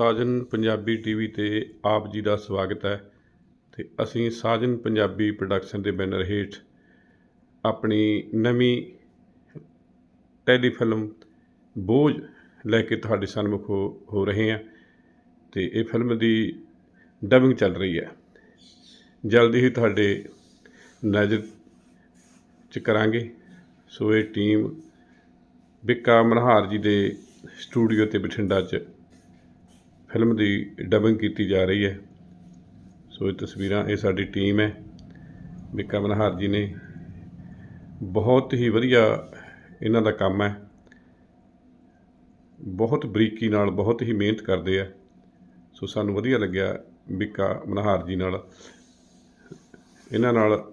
ਸਾਜਨ Punjabi TV ਤੇ ਆਪ ਜੀ ਦਾ ਸਵਾਗਤ ਹੈ ਤੇ ਅਸੀਂ ਸਾਜਨ ਪੰਜਾਬੀ ਪ੍ਰੋਡਕਸ਼ਨ ਦੇ ਬੈਨਰ ਹੇਠ ਆਪਣੀ ਨਵੀਂ ਟੈਲੀਫਿਲਮ ਬੋਝ ਲੈ ਕੇ ਤੁਹਾਡੇ ਸਨਮੁਖ ਹੋ ਹੋ ਰਹੇ ਹਾਂ ਤੇ ਇਹ ਫਿਲਮ ਦੀ ਡਬਿੰਗ ਚੱਲ ਰਹੀ ਹੈ। ਜਲਦੀ ਹੀ ਤੁਹਾਡੇ ਨਜ਼ਰ ਚ ਕਰਾਂਗੇ। ਸੋ ਇਹ ਟੀਮ ਬਿੱਕਾ ਮਨਹਾਰ ਜੀ ਦੇ ਸਟੂਡੀਓ ਤੇ ਬਠਿੰਡਾ 'ਚ ਫਿਲਮ ਦੀ ਡਬਿੰਗ ਕੀਤੀ ਜਾ ਰਹੀ ਹੈ। ਸੋ ਇਹ ਤਸਵੀਰਾਂ, ਇਹ ਸਾਡੀ ਟੀਮ ਹੈ। ਬਿੱਕਾ ਮਨਹਾਰ ਜੀ ਨੇ ਬਹੁਤ ਹੀ ਵਧੀਆ ਇਹਨਾਂ ਦਾ ਕੰਮ ਹੈ। ਬਹੁਤ ਬਰੀਕੀ ਨਾਲ, ਬਹੁਤ ਹੀ ਮਿਹਨਤ ਕਰਦੇ ਆ। ਸੋ ਸਾਨੂੰ ਵਧੀਆ ਲੱਗਿਆ ਬਿੱਕਾ ਮਨਹਾਰ ਜੀ ਨਾਲ। ਇਹਨਾਂ ਨਾਲ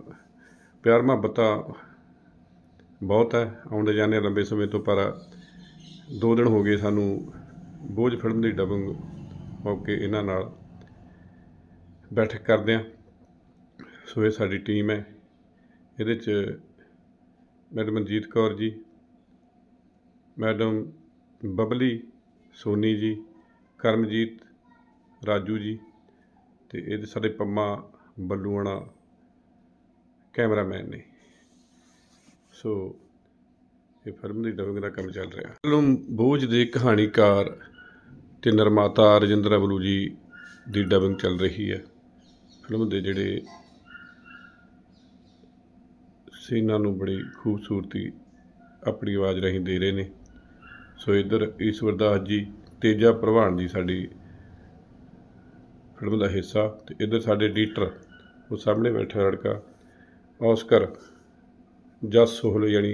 ਪਿਆਰ ਮੁਹੱਬਤ ਬਹੁਤ ਹੈ। ਆਉਂਦੇ ਜਾਂਦੇ ਲੰਬੇ ਸਮੇਂ ਤੋਂ, ਪਰ ਦੋ ਦਿਨ ਹੋ ਗਏ ਸਾਨੂੰ ਬੋਝ ਫਿਲਮ ਦੀ ਡਬਿੰਗ ਹੋ ਕੇ ਇਹਨਾਂ ਨਾਲ ਬੈਠਕ ਕਰਦੇ ਹਾਂ। ਸੋ ਇਹ ਸਾਡੀ ਟੀਮ ਹੈ। ਇਹਦੇ 'ਚ ਮੈਡਮ ਮਨਜੀਤ ਕੌਰ ਜੀ, ਮੈਡਮ ਬਬਲੀ ਸੋਨੀ ਜੀ, ਕਰਮਜੀਤ ਰਾਜੂ ਜੀ ਤੇ ਇਹਦੇ ਸਾਡੇ ਪੰਮਾ ਬੱਲੂਆਣਾ ਕੈਮਰਾਮੈਨ ਨੇ। ਸੋ ਇਹ ਫਿਲਮ ਦੀ ਡਬਿੰਗ ਦਾ ਕੰਮ ਚੱਲ ਰਿਹਾ। ਫਿਲਮ ਬੋਝ ਦੇ ਕਹਾਣੀਕਾਰ ਅਤੇ ਨਿਰਮਾਤਾ ਰਾਜਿੰਦਰ ਅਬਲੂ ਜੀ ਦੀ ਡਬਿੰਗ ਚੱਲ ਰਹੀ ਹੈ। ਫਿਲਮ ਦੇ ਜਿਹੜੇ ਸੀਨਾਂ ਨੂੰ ਬੜੀ ਖੂਬਸੂਰਤੀ ਆਪਣੀ ਆਵਾਜ਼ ਰਾਹੀਂ ਦੇ ਰਹੇ ਨੇ। ਸੋ ਇੱਧਰ ਈਸ਼ਵਰਦਾਸ ਜੀ, ਤੇਜਾ ਪ੍ਰਵਾਨ ਜੀ ਸਾਡੀ ਫਿਲਮ ਦਾ ਹਿੱਸਾ ਤੇ ਇੱਧਰ ਸਾਡੇ ਐਡੀਟਰ ਉਹ ਸਾਹਮਣੇ ਬੈਠਾ ਲੜਕਾ, ਔਸਕਰ ਜਸ ਸੋਹਲ ਯਾਨੀ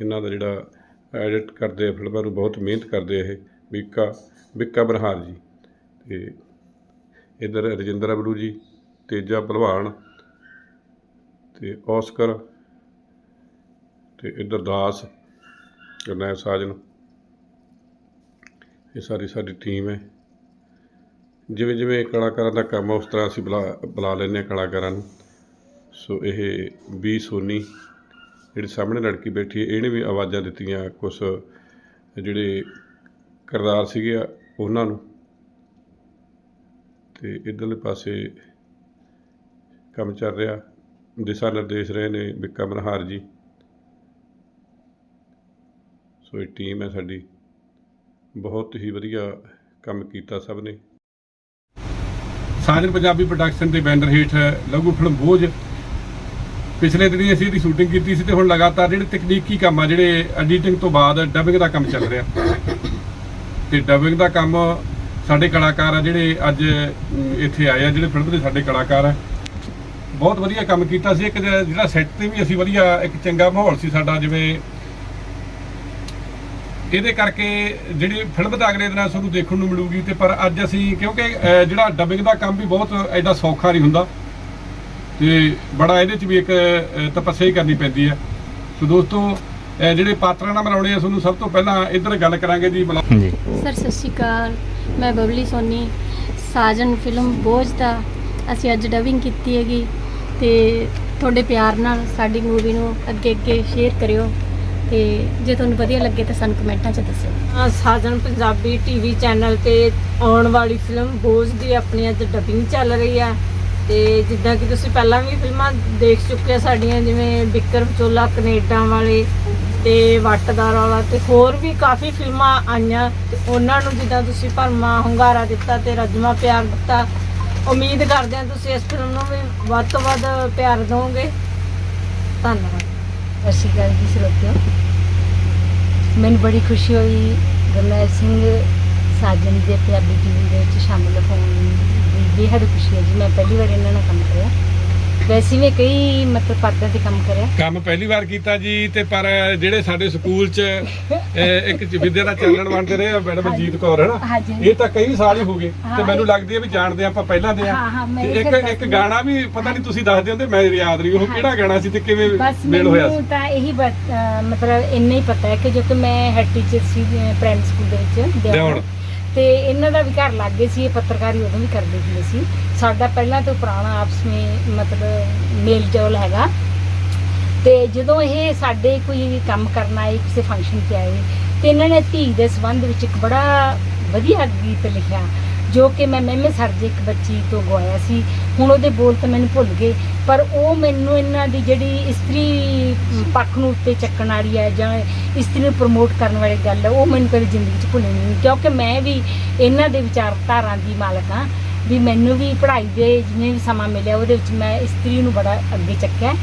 ਇਹਨਾਂ ਦਾ ਜਿਹੜਾ ਐਡਿਟ ਕਰਦੇ ਆ ਫਿਲਮਾਂ ਨੂੰ, ਬਹੁਤ ਮਿਹਨਤ ਕਰਦੇ ਇਹ। ਬਿੱਕਾ ਬਿੱਕਾ ਬਰਹਾਰ ਜੀ। ਤੇ ਇਧਰ ਰਜਿੰਦਰ ਅਬਲੂ ਜੀ, ਤੇਜਾ ਭਲਵਾਨ ਤੇ ਔਸਕਰ ਤੇ ਇਧਰ ਦਾਸ, ਗਰਨੈਲ ਸਾਜਨ। ਇਹ ਸਾਰੀ ਸਾਡੀ ਟੀਮ ਹੈ। ਜਿਵੇਂ ਜਿਵੇਂ ਕਲਾਕਾਰਾਂ ਦਾ ਕੰਮ ਉਸ ਤਰ੍ਹਾਂ ਅਸੀਂ ਬੁਲਾ ਬੁਲਾ ਲੈਂਦੇ ਹਾਂ ਕਲਾਕਾਰਾਂ ਨੂੰ। ਸੋ ਇਹ ਵੀ ਸੋਨੀ, ਜਿਹੜੀ ਸਾਹਮਣੇ ਲੜਕੀ ਬੈਠੀ ਹੈ, ਇਹਨੇ ਵੀ ਆਵਾਜ਼ਾਂ ਦਿੱਤੀਆਂ ਕੁਝ ਜਿਹੜੇ ਕਿਰਦਾਰ ਸੀਗੇ ਆ, ਉਹਨਾਂ ਨੂੰ। ਤੇ ਇਧਰਲੇ ਪਾਸੇ ਕੰਮ ਚੱਲ ਰਿਹਾ। ਦਿਸ਼ਾ ਨਿਰਦੇਸ਼ ਰਹੇ ਨੇ ਬਿੱਕਾ ਮਨਹਾਰ ਜੀ। ਸੋ ਇਹ ਟੀਮ ਹੈ ਸਾਡੀ। ਬਹੁਤ ਹੀ ਵਧੀਆ ਕੰਮ ਕੀਤਾ ਸਭ ਨੇ। ਸਾਜਨ ਪੰਜਾਬੀ ਪ੍ਰੋਡਕਸ਼ਨ ਦੇ ਬੈਨਰ ਹੇਠ ਲਘੂ ਫਿਲਮ ਬੋਝ। ਪਿਛਲੇ ਦਿਨੀ ਅਸੀਂ ਇਹਦੀ ਸ਼ੂਟਿੰਗ ਕੀਤੀ ਸੀ ਤੇ ਹੁਣ ਲਗਾਤਾਰ ਜਿਹੜੇ ਤਕਨੀਕੀ ਕੰਮ ਆ ਜਿਹੜੇ ਐਡੀਟਿੰਗ ਤੋਂ ਬਾਅਦ ਡਬਿੰਗ ਦਾ ਕੰਮ ਚੱਲ ਰਿਹਾ। ਤੇ ਡਬਿੰਗ ਦਾ ਕੰਮ ਸਾਡੇ ਕਲਾਕਾਰ ਆ ਜਿਹੜੇ ਅੱਜ ਇੱਥੇ ਆਏ ਆ, ਜਿਹੜੇ ਫਿਲਮ ਦੇ ਸਾਡੇ ਕਲਾਕਾਰ ਆ। ਬਹੁਤ ਵਧੀਆ ਕੰਮ ਕੀਤਾ ਸੀ। ਇੱਕ ਜਿਹੜਾ ਸੈੱਟ ਤੇ ਵੀ ਅਸੀਂ ਵਧੀਆ, ਇੱਕ ਚੰਗਾ ਮਾਹੌਲ ਸੀ ਸਾਡਾ, ਜਿਵੇਂ ਇਹਦੇ ਕਰਕੇ ਜਿਹੜੀ ਫਿਲਮ ਦਾ ਅਗਲੇ ਦਿਨਾਂ ਸਾਨੂੰ ਦੇਖਣ ਨੂੰ ਮਿਲੂਗੀ ਤੇ ਪਰ ਅੱਜ ਅਸੀਂ, ਕਿਉਂਕਿ ਜਿਹੜਾ ਡਬਿੰਗ ਦਾ ਕੰਮ ਵੀ ਬਹੁਤ ਐਡਾ ਸੌਖਾ ਨਹੀਂ ਹੁੰਦਾ। ਤੇ ਬੜਾ ਇਹਦੇ 'ਚ ਵੀ ਇੱਕ ਤਪੱਸਿਆ ਹੀ ਕਰਨੀ ਪੈਂਦੀ ਹੈ ਸੋ ਦੋਸਤੋ ਜਿਹੜੇ ਪਾਤਰਾਂ ਨਾਲ ਮਿਲਾਉਣੇ ਆ ਤੁਹਾਨੂੰ ਸਭ ਤੋਂ ਪਹਿਲਾਂ ਇੱਧਰ ਗੱਲ ਕਰਾਂਗੇ ਜੀ ਜੀ ਸਰ ਸਤਿ ਸ਼੍ਰੀ ਅਕਾਲ। ਮੈਂ ਬਬਲੀ ਸੋਨੀ ਸਾਜਨ ਫਿਲਮ ਬੋਝ ਦਾ। ਅਸੀਂ ਅੱਜ ਡਬਿੰਗ ਕੀਤੀ ਹੈਗੀ ਤੇ ਤੁਹਾਡੇ ਪਿਆਰ ਨਾਲ ਸਾਡੀ ਮੂਵੀ ਨੂੰ ਅੱਗੇ ਅੱਗੇ ਸ਼ੇਅਰ ਕਰਿਓ ਤੇ ਜੇ ਤੁਹਾਨੂੰ ਵਧੀਆ ਲੱਗੇ ਤਾਂ ਸਾਨੂੰ ਕਮੈਂਟਾਂ 'ਚ ਦੱਸਿਓ ਅ, ਸਾਜਨ ਪੰਜਾਬੀ ਟੀਵੀ ਚੈਨਲ ਤੇ ਆਉਣ ਵਾਲੀ ਫਿਲਮ ਬੋਝ ਦੀ ਆਪਣੀ ਅੱਜ ਡਬਿੰਗ ਚੱਲ ਰਹੀ ਹੈ। ਤੇ ਜਿੱਦਾਂ ਕਿ ਤੁਸੀਂ ਪਹਿਲਾਂ ਵੀ ਫਿਲਮਾਂ ਦੇਖ ਚੁੱਕੇ ਆ ਸਾਡੀਆਂ ਜਿਵੇਂ ਵਿਕਰਮ ਚੋਲਾ ਕੈਨੇਡਾ ਵਾਲੇ ਤੇ ਵੱਟਦਾਰ ਵਾਲਾ ਤੇ ਹੋਰ ਵੀ ਕਾਫੀ ਫਿਲਮਾਂ ਆਈਆਂ। ਤੇ ਉਹਨਾਂ ਨੂੰ ਜਿੱਦਾਂ ਤੁਸੀਂ ਭਰਮਾ, ਹੁੰਗਾਰਾ ਦਿੱਤਾ ਤੇ ਰਜਮਾ ਪਿਆਰ ਦਿੱਤਾ। ਉਮੀਦ ਕਰਦੇ ਹਾਂ ਤੁਸੀਂ ਇਸ ਫਿਲਮ ਨੂੰ ਵੀ ਵੱਧ ਤੋਂ ਵੱਧ ਪਿਆਰ ਦਿਓਗੇ। ਧੰਨਵਾਦ। ਸਤਿ ਸ਼੍ਰੀ ਅਕਾਲ ਜੀ ਸਰੋਤਿਓ। ਮੈਨੂੰ ਬੜੀ ਖੁਸ਼ੀ ਹੋਈ ਗੁਰਨੈਲ ਸਿੰਘ ਸਾਜਨ ਦੇ ਪੰਜਾਬੀ ਟੀਵੀ ਦੇ ਵਿੱਚ ਸ਼ਾਮਲ ਹੋਣ ਦੀ। ਬੇਹੱਦ ਖੁਸ਼ੀ ਹੈ ਜੀ। ਮੈਂ ਪਹਿਲੀ ਵਾਰ ਇਹਨਾਂ ਨਾਲ ਕੰਮ ਕਰਿਆ। ਵੈਸੇ ਵੀ ਕਈ ਮਤਲਬ ਪਰਦਿਆਂ ਤੇ ਕੰਮ ਕਰਿਆ। ਕੰਮ ਪਹਿਲੀ ਵਾਰ ਕੀਤਾ ਜੀ ਤੇ ਪਰ ਜਿਹੜੇ ਸਾਡੇ ਸਕੂਲ 'ਚ ਅਹ, ਇੱਕ ਵਿਦਿਆ ਦਾ ਚੱਲਣ ਬਣਦੇ ਰਹੇ ਆ ਮੈਡਮ ਜੀਤ ਕੌਰ ਹੈ ਨਾ ਹਾਂਜੀ। ਇਹ ਤਾਂ ਕਈ ਸਾਲ ਹੀ ਹੋ ਗਏ ਤੇ ਹਾਂ, ਮੈਨੂੰ ਲੱਗਦੀ ਹੈ ਵੀ ਜਾਣਦੇ ਆਪਾਂ ਪਹਿਲਾਂ ਦੇ ਆ। ਹਾਂ, ਹਾਂ, ਮੈਂ ਤੇ ਇੱਕ ਫਿਰ ਇੱਕ ਗਾਣਾ ਵੀ ਪਤਾ ਨਹੀਂ ਤੁਸੀਂ ਦੱਸਦੇ ਹੋ ਤੇ ਮੈਂ ਯਾਦ ਨਹੀਂ ਉਹ ਕਿਹੜਾ ਗਾਣਾ ਸੀ ਤੇ ਕਿਵੇਂ ਬਸ ਮੇਲ ਹੋਇਆ ਸੀ? ਤਾਂ ਇਹੀ ਬਤ- ਅਹ ਮਤਲਬ ਇੰਨਾ ਹੀ ਪਤਾ ਹੈ ਕਿ ਜੋ ਕਿ ਮੈਂ ਹੈਡ ਟੀਚਰ ਸੀ ਪ੍ਰਾਇਮਰੀ ਸਕੂਲ ਦੇ ਵਿੱਚ। ਦਿਓਣ। ਤੇ ਇਹਨਾਂ ਦਾ ਵੀ ਘਰ ਲੱਗੇ ਸੀ, ਇਹ ਪੱਤਰਕਾਰੀ ਉਦੋਂ ਵੀ ਕਰਦੇ ਹੁੰਦੇ ਸੀ। ਸਾਡਾ ਪਹਿਲਾਂ ਤੋਂ ਪੁਰਾਣਾ ਆਪਸ ਵਿੱਚ ਮਤਲਬ ਮੇਲ ਜੋਲ ਹੈਗਾ। ਤੇ ਜਦੋਂ ਇਹ ਸਾਡੇ ਕੋਈ ਕੰਮ ਕਰਨ ਆਏ, ਕਿਸੇ ਫੰਕਸ਼ਨ 'ਤੇ ਆਏ, ਤੇ ਇਹਨਾਂ ਨੇ ਧੀ ਦੇ ਸੰਬੰਧ ਵਿੱਚ ਇੱਕ ਬੜਾ ਵਧੀਆ ਗੀਤ ਲਿਖਿਆ। ਜੋ ਕਿ ਮੈਂ ਮਹਿਮੇ ਸਰ ਦੇ ਇੱਕ ਬੱਚੀ ਤੋਂ ਗਵਾਇਆ ਸੀ। ਹੁਣ ਉਹਦੇ ਬੋਲ ਤਾਂ ਮੈਨੂੰ ਭੁੱਲ ਗਏ, ਪਰ ਉਹ ਮੈਨੂੰ ਇਹਨਾਂ ਦੀ ਜਿਹੜੀ ਇਸਤਰੀ ਪੱਖ ਨੂੰ ਉੱਤੇ ਚੱਕਣ ਵਾਲੀ ਹੈ ਜਾਂ ਇਸਤਰੀ ਨੂੰ ਪ੍ਰਮੋਟ ਕਰਨ ਵਾਲੀ ਗੱਲ ਹੈ, ਉਹ ਮੈਨੂੰ ਕਦੇ ਜ਼ਿੰਦਗੀ 'ਚ ਭੁੱਲਣੀ ਨਹੀਂ, ਕਿਉਂਕਿ ਮੈਂ ਵੀ ਇਹਨਾਂ ਦੇ ਵਿਚਾਰਧਾਰਾ ਦੀ ਮਾਲਕ ਹਾਂ, ਵੀ ਮੈਨੂੰ ਵੀ ਪੜ੍ਹਾਈ ਦੇ ਜਿੰਨੇ ਵੀ ਸਮਾਂ ਮਿਲਿਆ ਉਹਦੇ ਵਿੱਚ ਮੈਂ ਇਸਤਰੀ ਨੂੰ ਬੜਾ ਅੱਗੇ ਚੱਕਿਆ।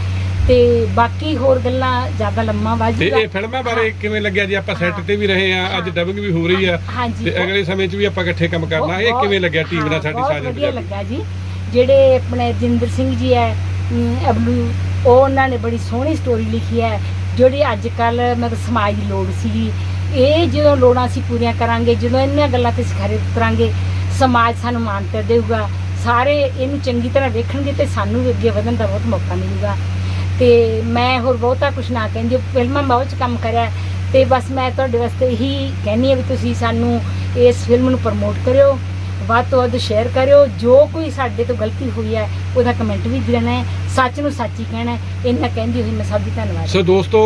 ਤੇ ਬਾਕੀ ਹੋਰ ਗੱਲਾਂ ਜ਼ਿਆਦਾ ਲੰਮਾ ਵੱਜ ਤੇ ਇਹ ਫਿਲਮਾਂ ਬਾਰੇ ਕਿਵੇਂ ਲੱਗਿਆ ਜੀ? ਆਪਾਂ ਸੈੱਟ ਤੇ ਵੀ ਰਹੇ ਆ ਅੱਜ। ਡਬਿੰਗ ਵੀ ਹੋ ਰਹੀ ਆ। ਹਾਂਜੀ। ਤੇ ਅਗਲੇ ਸਮੇਂ 'ਚ ਵੀ ਆਪਾਂ ਇਕੱਠੇ ਕੰਮ ਕਰਨਾ। ਇਹ ਬਹੁਤ- ਕਿਵੇਂ ਲੱਗਿਆ ਟੀਮ ਨਾਲ ਹਾਂ, ਸਾਡੀ ਬਹੁਤ ਸਾਜਨ ਵਧੀਆ ਪੰਜਾਬੀ? ਲੱਗਾ ਜੀ। ਜਿਹੜੇ ਆਪਣੇ ਜਿੰਦਰ ਸਿੰਘ ਜੀ ਹੈ ਅਮ, ਅਬਲੂ ਉਹ ਉਹਨਾਂ ਨੇ ਬੜੀ ਸੋਹਣੀ ਸਟੋਰੀ ਲਿਖੀ ਹੈ ਜਿਹੜੀ ਅੱਜ ਕੱਲ ਮਤਲਬ ਸਮਾਜ ਦੀ ਲੋੜ ਸੀਗੀ ਇਹ ਜਦੋਂ ਲੋੜਾਂ ਅਸੀਂ ਪੂਰੀਆਂ ਕਰਾਂਗੇ ਜਦੋਂ ਇਹਨਾਂ ਗੱਲਾਂ ਤੇ ਸਿਖਾਰੇ ਉਤਰਾਂਗੇ ਸਮਾਜ ਸਾਨੂੰ ਮਾਨਤਾ ਦੇਊਗਾ। ਸਾਰੇ ਇਹਨੂੰ ਚੰਗੀ ਤਰ੍ਹਾਂ ਵੇਖਣਗੇ ਤੇ ਸਾਨੂੰ ਵੀ ਅੱਗੇ ਵਧਣ ਦਾ ਬਹੁਤ ਮੌਕਾ ਮਿਲੂਗਾ। ਤੇ ਮੈਂ ਹੋਰ ਬਹੁਤਾ ਕੁਝ ਨਾ ਕਹਿੰਦੀ ਫਿਲਮਾਂ ਬਹੁਤ ਚ ਕੰਮ ਕਰਿਆ ਤੇ ਬਸ ਮੈਂ ਤੁਹਾਡੇ ਵਾਸਤੇ ਇਹੀ ਕਹਿੰਨੀ ਆ ਵੀ ਤੁਸੀਂ ਸਾਨੂੰ ਇਸ ਫਿਲਮ ਨੂੰ ਪ੍ਰਮੋਟ ਕਰਿਓ ਵੱਧ ਤੋਂ ਵੱਧ ਸ਼ੇਅਰ ਕਰਿਓ ਜੋ ਕੋਈ ਸਾਡੇ ਤੋਂ ਗਲਤੀ ਹੋਈ ਹੈ ਉਹਦਾ ਕਮੈਂਟ ਵੀ ਦੇਣਾ ਹੈ ਸੱਚ ਨੂੰ ਸੱਚ ਹੀ ਕਹਿਣਾ ਹੈ ਇੰਨਾ ਕਹਿੰਦੀ ਹੋਈ ਮੈਂ ਸਭ ਦੀ ਧੰਨਵਾਦ ਸੋ ਦੋਸਤੋ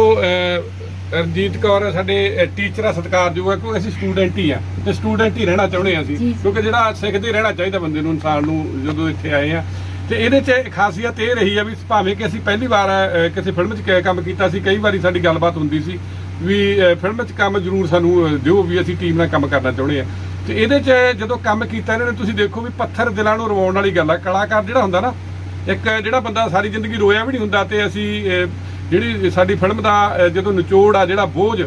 ਰਣਜੀਤ ਕੌਰ ਸਾਡੇ ਟੀਚਰ ਆ ਸਤਿਕਾਰਯੋਗ ਆ ਕਿਉਂਕਿ ਅਸੀਂ ਸਟੂਡੈਂਟ ਹੀ ਆ ਤੇ ਸਟੂਡੈਂਟ ਹੀ ਰਹਿਣਾ ਚਾਹੁੰਦੇ ਆ ਅਸੀਂ ਜੀ, ਜੀ। ਕਿਉਂਕਿ ਜਿਹੜਾ ਸਿੱਖਦੇ ਰਹਿਣਾ ਚਾਹੀਦਾ ਬੰਦੇ ਨੂੰ ਇਨਸਾਨ ਨੂੰ ਜਦੋਂ ਇੱਥੇ ਆਏ ਆ ਤੇ ਇਹਦੇ 'ਚ ਇੱਕ ਖਾਸੀਅਤ ਇਹ ਰਹੀ ਆ ਵੀ ਭਾਵੇਂ ਕਿ ਅਸੀਂ ਪਹਿਲੀ ਵਾਰ ਕਿਸੇ ਫਿਲਮ 'ਚ ਕ- ਕੰਮ ਕੀਤਾ ਸੀ, ਕਈ ਵਾਰੀ ਸਾਡੀ ਗੱਲਬਾਤ ਹੁੰਦੀ ਸੀ ਵੀ ਫਿਲਮ 'ਚ ਕੰਮ ਜ਼ਰੂਰ ਸਾਨੂੰ ਦਿਓ ਵੀ ਅਸੀਂ ਟੀਮ ਨਾਲ ਕੰਮ ਕਰਨਾ ਚਾਹੁੰਦੇ ਆ। ਤੇ ਇਹਦੇ 'ਚ ਜਦੋਂ ਕੰਮ ਕੀਤਾ ਇਹਨਾਂ ਨੇ, ਤੁਸੀਂ ਦੇਖੋ ਵੀ ਪੱਥਰ ਦਿਲਾਂ ਨੂੰ ਰਵਾਉਣ ਵਾਲੀ ਗੱਲ ਆ। ਕਲਾਕਾਰ ਜਿਹੜਾ ਹੁੰਦਾ ਨਾ, ਇੱਕ ਜਿਹੜਾ ਬੰਦਾ ਸਾਰੀ ਜ਼ਿੰਦਗੀ ਰੋਇਆ ਵੀ ਨਹੀਂ ਹੁੰਦਾ ਤੇ ਅਸੀਂ ਜਿਹੜੀ ਸਾਡੀ ਫਿਲਮ ਦਾ ਜਦੋਂ ਨਿਚੋੜ ਆ, ਜਿਹੜਾ ਬੋਝ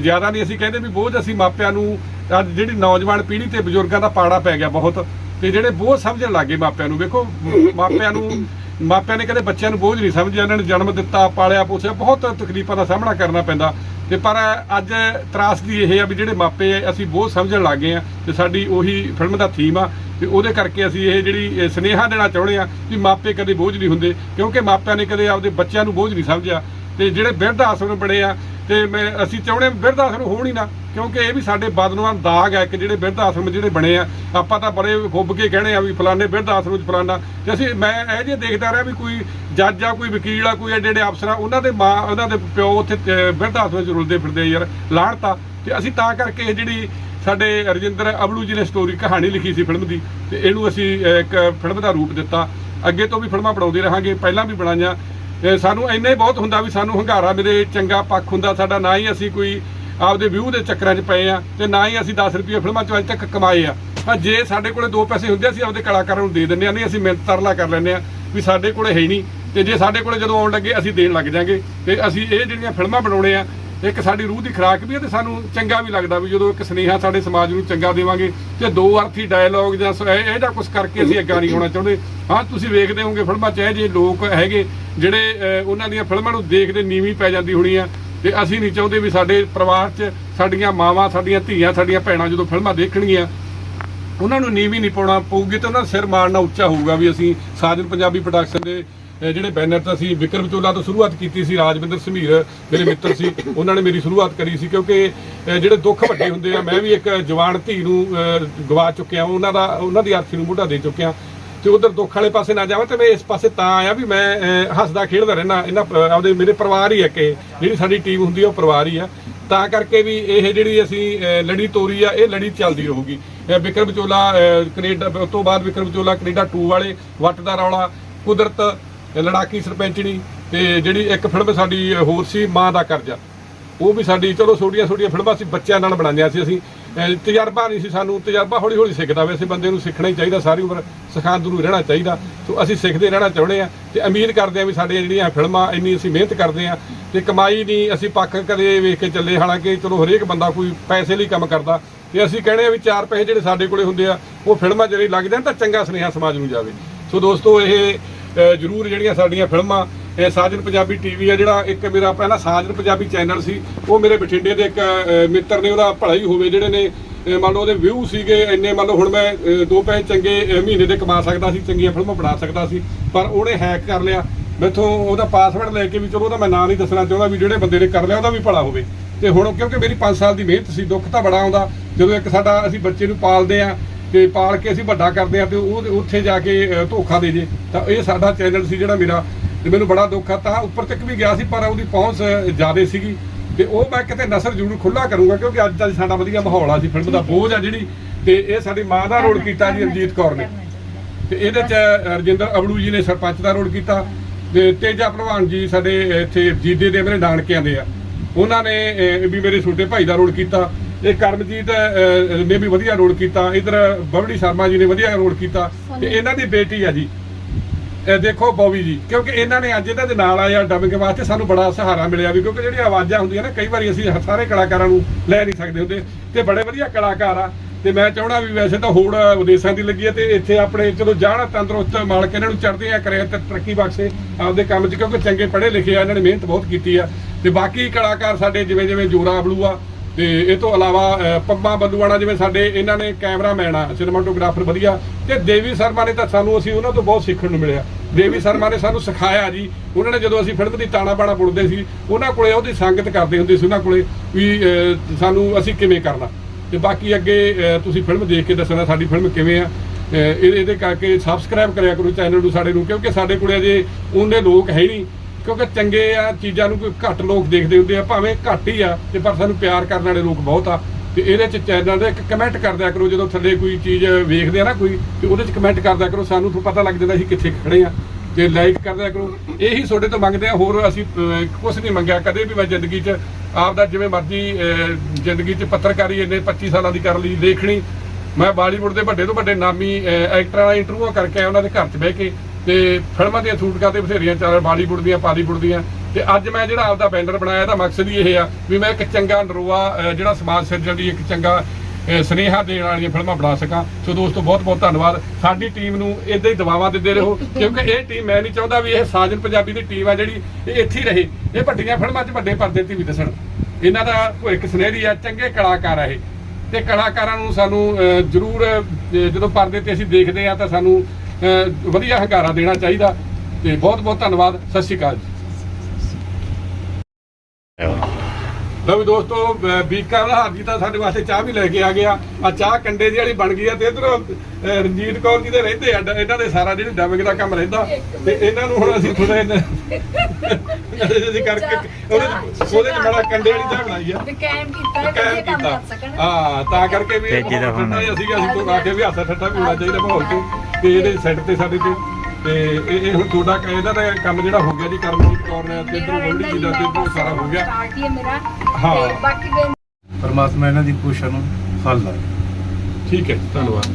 ਜ਼ਿਆਦਾ ਨਹੀਂ, ਅਸੀਂ ਕਹਿੰਦੇ ਵੀ ਬੋਝ ਅਸੀਂ ਮਾਪਿਆਂ ਨੂੰ, ਅੱਜ ਜਿਹੜੀ ਨੌਜਵਾਨ ਪੀੜ੍ਹੀ ਤੇ ਬਜ਼ੁਰਗਾਂ ਦਾ ਪਾੜਾ ਪੈ ਗਿਆ ਬਹੁਤ। ਤੇ ਜਿਹੜੇ ਬੋਝ ਸਮਝਣ ਲੱਗੇ ਮਾਪਿਆਂ ਨੂੰ, ਵੇਖੋ, ਮਾਪਿਆਂ ਨੂੰ, ਮਾਪਿਆਂ ਨੇ ਕਦੇ ਬੱਚਿਆਂ ਨੂੰ ਬੋਝ ਨਹੀਂ ਸਮਝਿਆ, ਇਹਨਾਂ ਨੂੰ ਜਨਮ ਦਿੱਤਾ, ਪਾਲਿਆ, ਪੋਸਿਆ, ਬਹੁਤ ਤਕਲੀਫਾਂ ਦਾ ਸਾਹਮਣਾ ਕਰਨਾ ਪੈਂਦਾ। ਤੇ ਪਰ ਅੱਜ ਤਰਾਸਦੀ ਇਹ ਆ ਵੀ ਜਿਹੜੇ ਮਾਪੇ ਅਸੀਂ ਬੋਝ ਸਮਝਣ ਲੱਗ ਗਏ ਆ ਤੇ ਸਾਡੀ ਉਹੀ ਫਿਲਮ ਦਾ ਥੀਮ ਆ ਤੇ ਉਹਦੇ ਕਰਕੇ ਅਸੀਂ ਇਹ ਜਿਹੜੀ, ਇਹ ਸੁਨੇਹਾ ਦੇਣਾ ਚਾਹੁੰਦੇ ਆ ਕਿ ਮਾਪੇ ਕਦੇ ਬੋਝ ਨਹੀਂ ਹੁੰਦੇ, ਕਿਉਂਕਿ ਮਾਪਿਆਂ ਨੇ ਕਦੇ ਆਪਦੇ ਬੱਚਿਆਂ ਨੂੰ ਬੋਝ ਨਹੀਂ ਸਮਝਿਆ। ਤੇ ਜਿਹੜੇ ਬਿਰਧ ਆਸ਼ਰਮ ਬਣੇ ਆ, ਤੇ ਮੈਂ, ਅਸੀਂ ਚਾਹੁੰਦੇ ਹਾਂ ਬਿਰਧ ਆਸ਼ਰਮ ਹੋਣ ਹੀ ਨਾ, ਕਿਉਂਕਿ ਇਹ ਵੀ ਸਾਡੇ ਬਦਨਵਾਂ ਦਾਗ ਹੈ ਕਿ ਜਿਹੜੇ ਬਿਰਧ ਆਸ਼ਰਮ ਜਿਹੜੇ ਬਣੇ ਆ, ਆਪਾਂ ਤਾਂ ਬੜੇ ਖੁੱਬ ਕੇ ਕਹਿੰਦੇ ਆ ਵੀ ਫਲਾਣੇ ਬਿਰਧ ਆਸ਼ਰਮ ਚ ਫਲਾਣਾ। ਤੇ ਅਸੀਂ, ਮੈਂ ਇਹ ਜੇ ਦੇਖਦਾ ਰਿਹਾ ਵੀ ਕੋਈ ਜੱਜ ਆ, ਕੋਈ ਵਕੀਲ ਆ, ਕੋਈ ਐਡੇ ਐਡੇ ਅਫਸਰ ਆ, ਉਹਨਾਂ ਦੇ ਮਾਂ, ਉਹਨਾਂ ਦੇ ਪਿਓ ਉੱਥੇ ਬਿਰਧ ਆਸ਼ਰਮ ਚ ਰੁਲਦੇ ਫਿਰਦੇ ਆ ਯਾਰ ਲਾਹਣਤਾ ਤੇ। ਅਸੀਂ ਤਾਂ ਕਰਕੇ ਇਹ ਜਿਹੜੀ ਸਾਡੇ ਰਜਿੰਦਰ ਅਬਲੂ ਜੀ ਨੇ ਸਟੋਰੀ ਕਹਾਣੀ ਲਿਖੀ ਸੀ ਫਿਲਮ ਦੀ, ਤੇ ਇਹਨੂੰ ਅਸੀਂ ਇੱਕ ਫਿਲਮ ਦਾ ਰੂਪ ਦਿੱਤਾ। ਅੱਗੇ ਤੋਂ ਵੀ ਫਿਲਮਾਂ ਬਣਾਉਂਦੇ ਰਹਾਂਗੇ, ਪਹਿਲਾਂ ਵੀ ਬਣਾਈਆਂ। ਇਹ ਸਾਨੂੰ ਇੰਨਾ ਹੀ ਬਹੁਤ ਹੁੰਦਾ ਵੀ ਸਾਨੂੰ ਹੰਗਾਰਾ ਮਿਲੇ, ਚੰਗਾ ਪੱਖ ਹੁੰਦਾ, ਸਾਡਾ ਨਾ ਹੀ ਅਸੀਂ ਕੋਈ ਆਪਦੇ ਵਿਊ ਦੇ ਚੱਕਰਾਂ 'ਚ ਪਏ ਆ ਤੇ ਨਾ ਹੀ ਅਸੀਂ 10 ਰੁਪਏ ਫਿਲਮਾਂ 'ਚੋਂ ਅੱਜ ਤੱਕ ਕਮਾਏ ਆ। ਹਾਂ ਜੇ ਸਾਡੇ ਕੋਲੇ ਦੋ ਪੈਸੇ ਹੁੰਦੇ, ਅਸੀਂ ਆਪਦੇ ਕਲਾਕਾਰਾਂ ਨੂੰ ਦੇ ਦਿੰਦੇ ਆ, ਨਹੀਂ ਅਸੀਂ ਮਿਹਨਤ ਤਰਲਾ ਕਰ ਲੈਂਦੇ ਆ ਵੀ ਸਾਡੇ ਕੋਲੇ ਹੈ ਹੀ ਨਹੀਂ। ਤੇ ਜੇ ਸਾਡੇ ਕੋਲੇ ਜਦੋਂ ਆਉਣ ਲੱਗੇ, ਅਸੀਂ ਦੇਣ ਲੱਗ ਜਾਾਂਗੇ। ਤੇ ਅਸੀਂ ਇਹ ਜਿਹੜੀਆਂ ਫਿਲਮਾਂ ਬਣਾਉਣੇ ਆ ਇੱਕ ਸਾਡੀ ਰੂਹ ਦੀ ਖੁਰਾਕ ਵੀ ਹੈ ਤੇ ਸਾਨੂੰ ਚੰਗਾ ਵੀ ਲੱਗਦਾ ਵੀ ਜਦੋਂ ਇੱਕ ਸੁਨੇਹਾ ਸਾਡੇ ਸਮਾਜ ਨੂੰ ਚੰਗਾ ਦੇਵਾਂਗੇ ਤੇ ਦੋ ਅਰਥੀ ਡਾਇਲੌਗ ਜਾਂ ਸੋ ਇਹ ਇਹਦਾ ਕੁਝ ਕਰਕੇ ਅਸੀਂ ਅੱਗਾ ਨਹੀਂ ਹੋਣਾ ਚਾਹੁੰਦੇ। ਹਾਂ, ਤੁਸੀਂ ਵੇਖਦੇ ਹੋਵੋਗੇ ਫਿਲਮਾਂ 'ਚ ਇਹ ਜੇ ਲੋਕ ਹੈਗੇ ਜਿਹੜੇ ਉਹਨਾਂ ਦੀਆਂ ਫਿਲਮਾਂ ਨੂੰ ਦੇਖਦੇ ਨੀਵੀਂ ਪੈ ਜਾਂਦੀ ਹੋਣੀ ਆ ਤੇ ਅਸੀਂ ਨਹੀਂ ਚਾਹੁੰਦੇ ਵੀ ਸਾਡੇ ਪਰਿਵਾਰ 'ਚ ਸਾਡੀਆਂ ਮਾਵਾਂ, ਸਾਡੀਆਂ ਧੀਆਂ, ਸਾਡੀਆਂ ਭੈਣਾਂ ਜਦੋਂ ਫਿਲਮਾਂ ਦੇਖਣਗੀਆਂ, ਉਹਨਾਂ ਨੂੰ ਨੀਵੀਂ ਨਹੀਂ ਪਾਉਣਾ ਪਊਗੀ ਤੇ ਉਹਨਾਂ ਦਾ ਸਿਰ ਮਾਰਨਾ ਉੱਚਾ ਹੋਊਗਾ ਵੀ ਅਸੀਂ ਸਾਜਨ ਪੰਜਾਬੀ ਪ੍ਰੋਡਕਸ਼ਨ ਦੇ ਜਿਹੜੇ ਬੈਨਰ ਤਾਂ ਅਸੀਂ ਵਿਕਰਮ ਚੋਲਾ ਤੋਂ ਸ਼ੁਰੂਆਤ ਕੀਤੀ ਸੀ ਰਾਜਵਿੰਦਰ ਸਮੀਰ ਮੇਰੇ ਮਿੱਤਰ ਸੀ ਉਹਨਾਂ ਨੇ ਮੇਰੀ ਸ਼ੁਰੂਆਤ ਕਰੀ ਸੀ ਕਿਉਂਕਿ ਜਿਹੜੇ ਦੁੱਖ ਵੱਡੇ ਹੁੰਦੇ ਆ ਮੈਂ ਵੀ ਇੱਕ ਜਵਾਨ ਧੀ ਨੂੰ ਗਵਾ ਚੁੱਕਿਆ ਉਹਨਾਂ ਦਾ ਉਹਨਾਂ ਦੀ ਆਰਥੀ ਨੂੰ ਮੋਢਾ ਦੇ ਚੁੱਕਿਆ ਤੇ ਉਧਰ ਦੁੱਖ ਵਾਲੇ ਪਾਸੇ ਨਾ ਜਾਵਾਂ ਤੇ ਮੈਂ ਇਸ ਪਾਸੇ ਤਾਂ ਆਇਆ ਵੀ ਮੈਂ ਹੱਸਦਾ ਖੇਡਦਾ ਰਹਿਣਾ ਇਹਨਾਂ ਪ- ਆਪਦੇ ਮੇਰੇ ਪਰਿਵਾਰ ਹੀ ਹੈ ਕਿ ਜਿਹੜੀ ਸਾਡੀ ਟੀਮ ਹੁੰਦੀ ਹੈ ਉਹ ਪਰਿਵਾਰ ਹੀ ਆ। ਤਾਂ ਕਰਕੇ ਵੀ ਇਹ ਜਿਹੜੀ ਅਸੀਂ ਲੜੀ ਤੋਰੀ ਆ ਇਹ ਲੜੀ ਚੱਲਦੀ ਰਹੂਗੀ। ਵਿਕਰਮ ਚੋਲਾ ਅਹ, ਕੈਨੇਡਾ ਤੋਂ ਬਾਅਦ ਵਿਕਰਮ ਚੋਲਾ ਕੈਨੇਡਾ 2 ਵਾਲੇ ਵੱਟ ਦਾ ਰੌਲਾ ਕੁਦਰਤ ਲੜਾਕੀ ਸਰਪੰਚਣੀ ਤੇ ਜਿਹੜੀ ਇੱਕ ਫਿਲਮ ਸਾਡੀ ਹੋਰ ਸੀ, ਮਾਂ ਦਾ ਕਰਜ਼ਾ। ਉਹ ਵੀ ਸਾਡੀ, ਚਲੋ ਛੋਟੀਆਂ ਛੋਟੀਆਂ ਫਿਲਮਾਂ ਸੀ ਬੱਚਿਆਂ ਨਾਲ ਬਣਾਈਆਂ ਸੀ ਅਸੀਂ ਤਜਰਬਾ ਨਹੀਂ ਸੀ ਸਾਨੂੰ, ਤਜਰਬਾ ਹੌਲੀ ਹੌਲੀ ਸਿੱਖਦਾ ਵੈਸੇ ਬੰਦੇ ਨੂੰ ਸਿੱਖਣਾ ਹੀ ਚਾਹੀਦਾ, ਸਾਰੀ ਉਮਰ ਸਿਖਾਂਦਰੂ ਰਹਿਣਾ ਚਾਹੀਦਾ। ਸੋ ਅਸੀਂ ਸਿੱਖਦੇ ਰਹਿਣਾ ਚਾਹੁੰਦੇ ਆ ਤੇ ਉਮੀਦ ਕਰਦੇ ਆ ਵੀ ਸਾਡੀਆਂ ਜਿਹੜੀਆਂ ਫਿਲਮਾਂ ਇੰਨੀ ਅਸੀਂ ਮਿਹਨਤ ਕਰਦੇ ਆ ਤੇ ਕਮਾਈ ਨਹੀਂ, ਅਸੀਂ ਪੱਖ ਕਦੇ ਵੇਖ ਕੇ ਚੱਲੇ, ਹਾਲਾਂਕਿ ਚਲੋ ਹਰੇਕ ਬੰਦਾ ਕੋਈ ਪੈਸੇ ਲਈ ਕੰਮ ਕਰਦਾ ਤੇ ਅਸੀਂ ਕਹਿੰਦੇ ਆ ਵੀ ਚਾਰ ਪੈਸੇ ਜਿਹੜੇ ਸਾਡੇ ਕੋਲੇ ਹੁੰਦੇ ਆ, ਉਹ ਫਿਲਮਾਂ ਜਿਹੜੀ ਲੱਗ ਜਾਣ ਤਾਂ ਚੰਗਾ ਸੁਨੇਹਾ ਸਮਾਜ ਨੂੰ ਜਾਵੇ। ਸੋ ਦੋਸਤੋ, ਇਹ ਜ਼ਰੂਰ ਜਿਹੜੀਆਂ ਸਾਡੀਆਂ ਫਿਲਮਾਂ, ਇਹ ਸਾਜਨ ਪੰਜਾਬੀ ਟੀਵੀ ਆ ਜਿਹੜਾ ਇੱਕ ਮੇਰਾ ਪਹਿਲਾਂ ਸਾਜਨ ਪੰਜਾਬੀ ਚੈਨਲ ਸੀ। ਉਹ ਮੇਰੇ ਬਠਿੰਡੇ ਦੇ ਇੱਕ ਮਿੱਤਰ ਨੇ, ਉਹਦਾ ਭਲਾ ਹੀ ਹੋਵੇ ਜਿਹੜੇ ਨੇ ਮੰਨ ਲਓ ਉਹਦੇ ਵਿਊ ਸੀਗੇ ਇੰਨੇ, ਮੰਨ ਲਓ ਹੁਣ ਮੈਂ ਦੋ ਪੈਸੇ ਚੰਗੇ ਮਹੀਨੇ ਦੇ ਕਮਾ ਸਕਦਾ ਸੀ, ਚੰਗੀਆਂ ਫਿਲਮਾਂ ਬਣਾ ਸਕਦਾ ਸੀ, ਪਰ ਉਹਨੇ ਹੈਕ ਕਰ ਲਿਆ। ਮੈਥੋਂ ਉਹਦਾ ਪਾਸਵਰਡ ਲੈ ਕੇ ਵੀ ਚਲੋ ਉਹਦਾ ਮੈਂ ਨਾਂ ਨਹੀਂ ਦੱਸਣਾ ਚਾਹੁੰਦਾ ਵੀ ਜਿਹੜੇ ਬੰਦੇ ਨੇ ਕਰ ਲਿਆ ਉਹਦਾ ਵੀ ਭਲਾ ਹੋਵੇ। ਤੇ ਹੁਣ ਕਿਉਂਕਿ ਮੇਰੀ 5 ਸਾਲ ਦੀ ਮਿਹਨਤ ਸੀ, ਦੁੱਖ ਤਾਂ ਬੜਾ ਆਉਂਦਾ। ਜਦੋਂ ਇੱਕ ਸਾਡਾ ਅਸੀਂ ਬੱਚੇ ਨੂੰ ਪਾਲਦੇ ਆ ਤੇ ਪਾਲ ਕੇ ਅਸੀਂ ਵੱਡਾ ਕਰਦੇ ਆ ਤੇ ਉਹ ਉੱਥੇ ਜਾ ਕੇ ਧੋਖਾ ਦੇ ਜੇ। ਤਾਂ ਇਹ ਸਾਡਾ ਚੈਨਲ ਸੀ ਜਿਹੜਾ ਮੇਰਾ, ਤੇ ਮੈਨੂੰ ਬੜਾ ਦੁੱਖ ਆ। ਤਾਂ ਉੱਪਰ ਤੱਕ ਵੀ ਗਿਆ ਸੀ, ਪਰ ਉਹਦੀ ਪਹੁੰਚ ਜ਼ਿਆਦਾ ਸੀਗੀ। ਤੇ ਉਹ ਮੈਂ ਕਿਤੇ ਨਸਰ ਜ਼ਰੂਰ ਖੁੱਲਾ ਕਰੂੰਗਾ, ਕਿਉਂਕਿ ਅੱਜ ਦਾ ਸਾਡਾ ਵਧੀਆ ਮਾਹੌਲ ਆ ਸੀ ਫਿਲਮ ਦਾ ਬੋਝ ਆ ਜਿਹੜੀ। ਤੇ ਇਹ ਸਾਡੀ ਮਾਂ ਦਾ ਰੋਲ ਕੀਤਾ ਜੀ, ਰਣਜੀਤ ਕੌਰ ਨੇ। ਤੇ ਇਹਦੇ ਚ ਰਜਿੰਦਰ ਅਬੜੂ ਜੀ ਨੇ ਸਰਪੰਚ ਦਾ ਰੋਲ ਕੀਤਾ। ਤੇ ਤੇਜਾ ਭਲਵਾਨ ਜੀ ਸਾਡੇ, ਇੱਥੇ ਜੀਦੇ ਦੇ ਮੇਰੇ ਨਾਨਕਿਆਂ ਦੇ ਆ। ਉਹਨਾਂ ਨੇ ਵੀ ਮੇਰੇ ਛੋਟੇ ਭਾਈ ਦਾ ਰੋਲ ਕੀਤਾ। ਇਹ ਕਰਮਜੀਤ ਨੇ ਵੀ ਵਧੀਆ ਰੋਲ ਕੀਤਾ। ਇਧਰ ਬਬੜੀ ਸ਼ਰਮਾ ਜੀ ਨੇ ਵਧੀਆ ਰੋਲ ਕੀਤਾ। ਤੇ ਇਹਨਾਂ ਦੀ ਬੇਟੀ ਆ ਜੀ। ਇਹ ਦੇਖੋ ਬੋਬੀ ਜੀ ਕਿਉਂਕਿ ਇਹਨਾਂ ਨੇ ਅੱਜ ਇਹਨਾਂ ਦੇ ਨਾਲ ਆਇਆ ਡਬਿੰਗ ਵਾਸਤੇ ਸਾਨੂੰ ਬੜਾ ਸਹਾਰਾ ਮਿਲਿਆ ਵੀ ਕਿਉਂਕਿ ਜਿਹੜੀਆਂ ਆਵਾਜ਼ਾਂ ਹੁੰਦੀਆਂ ਨਾ ਕਈ ਵਾਰੀ ਅਸੀਂ ਸਾਰੇ ਕਲਾਕਾਰਾਂ ਨੂੰ ਲੈ ਨਹੀਂ ਸਕਦੇ ਹੁੰਦੇ। ਤੇ ਬੜੇ ਵਧੀਆ ਕਲਾਕਾਰ ਆ। ਤੇ ਮੈਂ ਚਾਹਣਾ ਵੀ ਵੈਸੇ ਤਾਂ ਹੋੜ ਵਿਦੇਸ਼ਾਂ ਦੀ ਲੱਗੀ ਹੈ ਤੇ ਇੱਥੇ ਆਪਣੇ ਚਲੋ ਜਾਣ ਤੰਦਰੁਸਤ ਮਾਲਕ ਇਹਨਾਂ ਨੂੰ ਚੜ੍ਹਦੇ ਆ ਕਰੇ ਤੇ ਤਰੱਕੀ ਬਖਸ਼ੇ ਆਪਦੇ ਕੰਮ 'ਚ ਕਿਉਂਕਿ ਚੰਗੇ ਪੜ੍ਹੇ ਲਿਖੇ ਆ ਇਹਨਾਂ ਨੇ ਮਿਹਨਤ ਬਹੁਤ ਕੀਤੀ ਆ। ਤੇ ਬਾਕੀ ਕਲਾਕਾਰ ਸਾਡੇ ਜਿਵੇਂ ਜਿਵੇਂ ਜੋਰਾ ਬਲੂ ਆ ਤੇ ਇਹ ਤੋਂ ਇਲਾਵਾ ਪੰਮਾ ਬੱਲੂਆਣਾ ਜਿਵੇਂ ਸਾਡੇ ਇਹਨਾਂ ਨੇ ਕੈਮਰਾਮੈਨ ਆ, ਸਿਨੇਮਾਟੋਗ੍ਰਾਫਰ ਵਧੀਆ। ਤੇ ਦੇਵੀ ਸ਼ਰਮਾ ਨੇ ਤਾਂ ਸਾਨੂੰ ਅਸੀਂ ਉਹਨਾਂ ਤੋਂ ਬਹੁਤ ਸਿੱਖਣ ਨੂੰ ਮਿਲਿਆ। ਦੇਵੀ ਸ਼ਰਮਾ ਨੇ ਸਾਨੂੰ ਸਿਖਾਇਆ ਜੀ। ਉਹਨਾਂ ਨੇ ਜਦੋਂ ਅਸੀਂ ਫਿਲਮ ਦੀ ਤਾਣਾ ਬਾਣਾ ਬੁਣਦੇ ਸੀ, ਉਹਨਾਂ ਕੋਲੇ ਉਹਦੀ ਸੰਗਤ ਕਰਦੇ ਹੁੰਦੇ ਸੀ, ਉਹਨਾਂ ਕੋਲੇ ਵੀ ਸਾਨੂੰ ਅਸੀਂ ਕਿਵੇਂ ਕਰਨਾ। ਤੇ ਬਾਕੀ ਅੱਗੇ ਤੁਸੀਂ ਫਿਲਮ ਦੇਖ ਕੇ ਦੱਸਣਾ ਸਾਡੀ ਫਿਲਮ ਕਿਵੇਂ ਆ। ਇਹਦੇ ਕਰਕੇ ਸਬਸਕ੍ਰਾਈਬ ਕਰਿਆ ਕਰੋ ਚੈਨਲ ਨੂੰ ਸਾਡੇ ਨੂੰ, ਕਿਉਂਕਿ ਸਾਡੇ ਕੋਲੇ ਅਜੇ ਉਹਨੇ ਲੋਕ ਹੈ ਹੀ ਨਹੀਂ। ਕਿਉਂਕਿ ਚੰਗੇ ਆ, ਚੀਜ਼ਾਂ ਨੂੰ ਕੋਈ ਘੱਟ ਲੋਕ ਦੇਖਦੇ ਹੁੰਦੇ ਆ, ਭਾਵੇਂ ਘੱਟ ਹੀ ਆ, ਤੇ ਪਰ ਸਾਨੂੰ ਪਿਆਰ ਕਰਨ ਵਾਲੇ ਲੋਕ ਬਹੁਤ ਆ। ਤੇ ਇਹਦੇ ਚ ਚੈਨਲ ਦੇ ਇੱਕ ਕਮੈਂਟ ਕਰਦਿਆ ਕਰੋ, ਜਦੋਂ ਥੱਲੇ ਕੋਈ ਚੀਜ਼ ਵੇਖਦੇ ਆ ਨਾ ਕੋਈ, ਤੇ ਉਹਦੇ ਚ ਕਮੈਂਟ ਕਰਦਿਆ ਕਰੋ, ਸਾਨੂੰ ਤੋਂ ਪਤਾ ਲੱਗ ਜਾਂਦਾ ਅਸੀਂ ਕਿੱਥੇ ਖੜੇ ਆ। ਤੇ ਲਾਈਕ ਕਰਦਿਆ ਕਰੋ, ਇਹੀ ਤੁਹਾਡੇ ਤੋਂ ਮੰਗਦੇ ਆ, ਹੋਰ ਅਸੀਂ ਕੁਝ ਨਹੀਂ ਮੰਗਿਆ, ਕਦੇ ਵੀ ਮੈਂ ਜ਼ਿੰਦਗੀ 'ਚ ਆਪਦਾ ਜਿਵੇਂ ਮਰਜ਼ੀ ਜ਼ਿੰਦਗੀ 'ਚ ਪੱਤਰਕਾਰੀ ਇੰਨੇ 25 ਸਾਲਾਂ ਦੀ ਕਰ ਲਈ ਲੇਖਣੀ ਮੈਂ ਬਾਲੀਵੁੱਡ ਦੇ ਵੱਡੇ ਤੋਂ ਵੱਡੇ ਨਾਮੀ ਐਕਟਰਾਂ ਨਾਲ ਇੰਟਰਵਿਊ ਕਰਕੇ ਆਇਆ, ਉਹਨਾਂ ਦੇ ਘਰ 'ਚ ਬਹਿ ਕੇ। ਤੇ ਫਿਲਮਾਂ ਦੀਆਂ ਸ਼ੂਟ ਕਰਦੇ ਬਥੇਰੀਆਂ ਚੱਲ ਬਾਲੀਵੁੱਡ ਦੀਆਂ ਪਾਲੀਵੁੱਡ ਦੀਆਂ। ਤੇ ਅੱਜ ਮੈਂ ਜਿਹੜਾ ਆਪਦਾ ਬੈਨਰ ਬਣਾਇਆ ਇਹਦਾ ਮਕਸਦ ਹੀ ਇਹ ਆ ਵੀ ਮੈਂ ਇੱਕ ਚੰਗਾ ਨਰੋਆ ਜਿਹੜਾ ਸਮਾਜ ਸਿਰਜਣ ਲਈ ਇੱਕ ਚੰਗਾ ਅਹ, ਸੁਨੇਹਾ ਦੇਣ ਵਾਲੀਆਂ ਫਿਲਮਾਂ ਬਣਾ ਸਕਾਂ। ਸੋ ਦੋਸਤੋ ਬਹੁਤ ਬਹੁਤ ਧੰਨਵਾਦ। ਸਾਡੀ ਟੀਮ ਨੂੰ ਇਦਾਂ ਹੀ ਦਵਾਵਾਂ ਦਿੰਦੇ ਰਹੋ ਕਿਉਂਕਿ ਇਹ ਟੀਮ ਮੈਂ ਨਹੀਂ ਚਾਹੁੰਦਾ ਵੀ ਇਹ ਸਾਜਨ ਪੰਜਾਬੀ ਦੀ ਟੀਮ ਆ ਜਿਹੜੀ ਇਹ ਇੱਥੇ ਹੀ ਰਹੇ। ਇਹ ਵੱਡੀਆਂ ਫਿਲਮਾਂ 'ਚ ਵੱਡੇ ਪਰਦੇ ਤੇ ਵੀ ਦੱਸਣ। ਇਹਨਾਂ ਦਾ ਭਵਿੱਖ ਸੁਨਹਿਰੀ ਆ ਚੰਗੇ ਕਲਾਕਾਰ ਆ ਇਹ। ਤੇ ਕਲਾਕਾਰਾਂ ਨੂੰ ਸਾਨੂੰ ਅਹ, ਜ਼ਰੂਰ ਜਦੋਂ ਪਰਦੇ ਤੇ ਅਸੀਂ ਦੇਖਦੇ ਆ ਤਾਂ ਸਾਨੂੰ ਵਧੀਆ ਹੰਗਾਰਾ ਦੇਣਾ ਚਾਹੀਦਾ ਤੇ ਬਹੁਤ ਬਹੁਤ ਧੰਨਵਾਦ ਸਤਿ ਸ਼੍ਰੀ ਅਕਾਲ ਲਓ ਵੀ ਦੋਸਤੋ ਅਹ, ਬੀਕਾ ਦਾ ਹਾਜੀ ਤਾਂ ਸਾਡੇ ਵਾਸਤੇ ਚਾਹ ਵੀ ਲੈ ਕੇ ਆ ਗਿਆ। ਆ ਚਾਹ ਕੰਡੇ ਦੀ ਵਾਲੀ ਬਣ ਗਈ ਆ ਤੇ ਇਧਰੋਂ ਰਣਜੀਤ ਕੌਰ ਜੀ ਦੇ ਰਹਿੰਦੇ ਆ। ਇਹਨਾਂ ਦੇ ਸਾਰਾ ਜਿਹੜੀ ਡਬਿੰਗ ਦਾ ਕੰਮ ਰਹਿੰਦਾ। ਤੇ ਇਹਨਾਂ ਨੂੰ ਹੁਣ ਅਸੀਂ ਥੋੜਾ ਅਸੀਂ ਕਰਕੇ ਉਹਦੇ ਉਹਦੇ ਚ ਬੜਾ ਕੰਡੇ ਵਾਲੀ ਚਾਹ ਬਣਾਈ ਆ। ਕਾਇਮ ਕੀਤਾ ਕਾਇਮ ਕੀਤਾ। ਹਾਂ ਤਾਂ ਕਰਕੇ ਵੀ। ਅਸੀਂ ਅਸੀਂ ਤੋਂ ਆ ਕੇ ਵੀ ਹੱਥ ਠੱਠਾ ਵੀ ਹੋਣਾ ਚਾਹੀਦਾ ਮਾਹੌਲ ਤੋਂ ਤੇ ਇਹਦੇ ਸੈੱਟ ਤੇ ਸਾਡੇ ਤੇ ਤੇ ਇਹ ਇਹ ਹੁਣ ਤੁਹਾਡਾ ਕ- ਇਹਦਾ ਤਾਂ ਕੰਮ ਜਿਹੜਾ ਹੋ ਗਿਆ ਜੀ ਕਰਮਜੀਤ ਕੌਰ ਨੇ ਤੇ ਇਧਰੋਂ ਬੋਲੀ ਜੀ ਦਾ ਤੇ ਇੱਧਰੋਂ ਸਾਰਾ ਹੋ ਗਿਆ। ਸਟਾਰਟ ਹੀ ਮੇਰਾ। ਹਾਂ। ਤੇ ਬਾਕੀ ਦੇ ਪਰਮਾਤਮਾ ਇਹਨਾਂ ਦੀ ਕੋਸ਼ਿਸ਼ਾਂ ਨੂੰ ਫਲ ਲਾਏ ਠੀਕ ਹੈ ਧੰਨਵਾਦ।